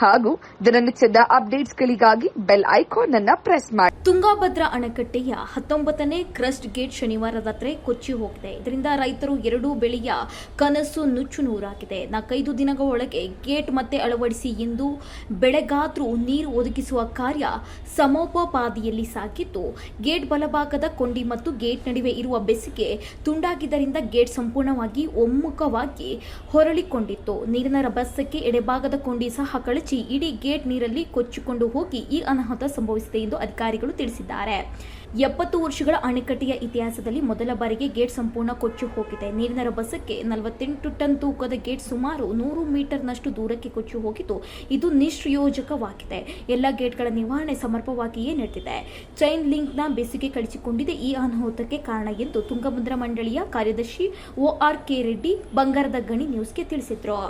ಹಾಗೂ ದಿನನಿತ್ಯದ ಅಪ್ಡೇಟ್ಸ್ಗಳಿಗಾಗಿ ಬೆಲ್ ಐಕಾನ್ ಅನ್ನ ಪ್ರೆಸ್ ಮಾಡಿ. ತುಂಗಾಭದ್ರಾ ಅಣೆಕಟ್ಟೆಯ ಹತ್ತೊಂಬತ್ತನೇ ಕ್ರಸ್ಟ್ ಗೇಟ್ ಶನಿವಾರ ರಾತ್ರಿ ಕೊಚ್ಚಿ ಹೋಗಿದೆ. ಇದರಿಂದ ರೈತರು ಎರಡೂ ಬೆಳೆಯ ಕನಸು ನುಚ್ಚು ನೂರಾಗಿದೆ. ನಾಲ್ಕೈದು ದಿನಗಳ ಒಳಗೆ ಗೇಟ್ ಮತ್ತೆ ಅಳವಡಿಸಿ ಎಂದು ಬೆಳೆಗಾದ್ರೂ ನೀರು ಒದಗಿಸುವ ಕಾರ್ಯ ಸಮೋಪಪಾದಿಯಲ್ಲಿ ಸಾಗಿದ್ದು, ಗೇಟ್ ಬಲಭಾಗದ ಕೊಂಡಿ ಮತ್ತು ಗೇಟ್ ನಡುವೆ ಇರುವ ಬೆಸಿಗೆ ತುಂಡಾಗಿದ್ದರಿಂದ ಗೇಟ್ ಸಂಪೂರ್ಣವಾಗಿ ಒಮ್ಮುಖವಾಗಿ ಹೊರಳಿಕೊಂಡಿತ್ತು. ನೀರಿನ ರಭಸಕ್ಕೆ ಎಡೆಭಾಗದ ಕೊಂಡಿ ಸಹ ಕಳಚಿ ಇಡೀ ಗೇಟ್ ನೀರಲ್ಲಿ ಕೊಚ್ಚಿಕೊಂಡು ಹೋಗಿ ಈ ಅನಾಹುತ ಸಂಭವಿಸಿದೆ ಎಂದು ಅಧಿಕಾರಿಗಳು ತಿಳಿಸಿದ್ದಾರೆ. ಎಪ್ಪತ್ತು ವರ್ಷಗಳ ಅಣೆಕಟ್ಟೆಯ ಇತಿಹಾಸದಲ್ಲಿ ಮೊದಲ ಬಾರಿಗೆ ಗೇಟ್ ಸಂಪೂರ್ಣ ಕೊಚ್ಚಿ ಹೋಗಿದೆ. ನೀರಿನ ರಭಸಕ್ಕೆ ನಲವತ್ತೆಂಟು ಟನ್ ತೂಕದ ಗೇಟ್ ಸುಮಾರು ನೂರು ಮೀಟರ್ನಷ್ಟು ದೂರಕ್ಕೆ ಕೊಚ್ಚಿ ಹೋಗಿದ್ದು, ಇದು ನಿಷ್ಪ್ರಯೋಜಕವಾಗಿದೆ. ಎಲ್ಲ ಗೇಟ್ಗಳ ನಿವಾರಣೆ ಸಮರ್ಪವಾಗಿಯೇ ನಡೆದಿದೆ. ಚೈನ್ ಲಿಂಕ್ನ ಬೆಸುಗೆ ಕಳಿಸಿಕೊಂಡಿದೆ ಈ ಅನಾಹುತಕ್ಕೆ ಕಾರಣ ಎಂದು ತುಂಗಭದ್ರಾ ಮಂಡಳಿಯ ಕಾರ್ಯದರ್ಶಿ ಒ ಆರ್ ಕೆ ರೆಡ್ಡಿ ಬಂಗಾರದ ಗಣಿ ನ್ಯೂಸ್ಗೆ ತಿಳಿಸಿದ್ರು.